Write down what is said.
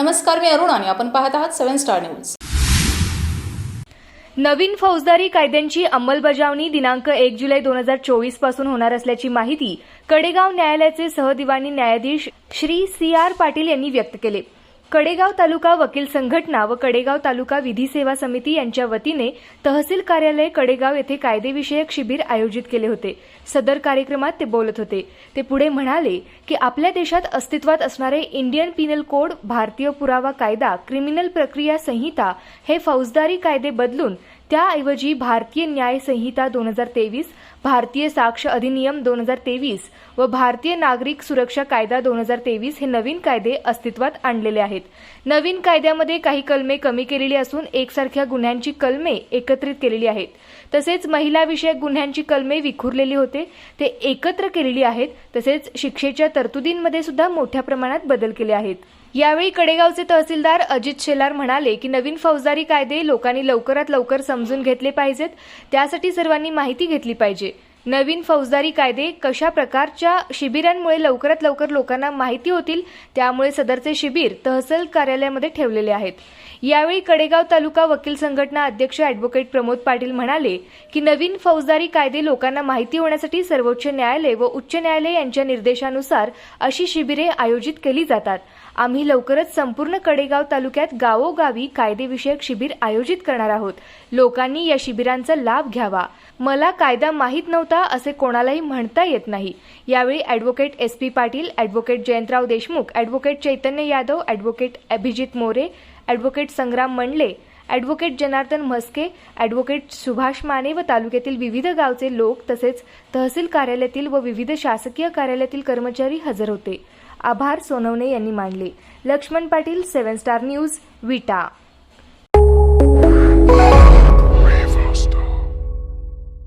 नमस्कार मी अरुण आणि आपण पाहत आहात सेव्हन स्टार न्यूज. नवीन फौजदारी कायद्यांची अंमलबजावणी दिनांक एक जुलै दोन हजार चोवीसपासून होणार असल्याची माहिती कडेगाव न्यायालयाचे सहदिवाणी न्यायाधीश श्री सी आर पाटील यांनी व्यक्त केले. कडेगाव तालुका वकील संघटना व कडेगाव तालुका विधी सेवा समिती यांच्या वतीने तहसील कार्यालय कडेगाव येथे कायदेविषयक शिबिर आयोजित केले होते. सदर कार्यक्रमात ते बोलत होते. ते पुढे म्हणाले की आपल्या देशात अस्तित्वात असणारे इंडियन पिनल कोड भारतीय पुरावा कायदा क्रिमिनल प्रक्रिया संहिता हे फौजदारी कायदे बदलून त्याऐवजी भारतीय न्याय संहिता दोन हजार तेवीस भारतीय साक्ष अधिनियम दोन हजार तेवीस व भारतीय नागरिक सुरक्षा कायदा दोन हजार तेवीस हे नवीन कायदे अस्तित्वात आणलेले आहेत. नवीन कायद्यामध्ये काही कलमे कमी केलेली असून एकसारख्या गुन्ह्यांची कलमे एकत्रित केलेली आहेत. तसेच महिलाविषयक गुन्ह्यांची कलमे विखुरलेली होते ते एकत्र केलेली आहेत तसेच शिक्षेच्या तरतुदींमध्ये सुद्धा मोठ्या प्रमाणात बदल केले आहेत. यावेळी कडेगावचे तहसीलदार अजित शेलार म्हणाले की नवीन फौजदारी कायदे लोकांनी लवकरात लवकर समजून घेतले पाहिजेत. त्यासाठी सर्वांनी माहिती घेतली पाहिजे. नवीन फौजदारी कायदे कशा प्रकारच्या शिबिरांमुळे लवकरात लवकर लोकांना माहिती होतील त्यामुळे सदरचे शिबिर तहसील कार्यालयामध्ये ठेवलेले आहेत. यावेळी कडेगाव तालुका वकील संघटना अध्यक्ष अॅडव्होकेट प्रमोद पाटील म्हणाले की नवीन फौजदारी कायदे लोकांना माहिती होण्यासाठी सर्वोच्च न्यायालय व उच्च न्यायालय यांच्या निर्देशानुसार अशी शिबिरे आयोजित केली जातात. आम्ही लवकरच संपूर्ण कडेगाव तालुक्यात गावोगावी कायदेविषयक शिबिर आयोजित करणार आहोत. लोकांनी या शिबिरांचा लाभ घ्यावा. मला कायदा माहीत नव्हता असे कोणालाही म्हणता येत नाही. यावेळी advocate S P Patil advocate Jayantrao Deshmukh advocate Chaitanya Yadav advocate Abhijit More advocate Sangram Mandale advocate Janardan Mhaske advocate Subhash Mane व तालुक्यातील विविध गावचे लोक तसेच तहसील कार्यालयातील व विविध शासकीय कार्यालयातील कर्मचारी हजर होते. आभार सोनवणे यांनी मानले. Laxman Patil seven star news Vita.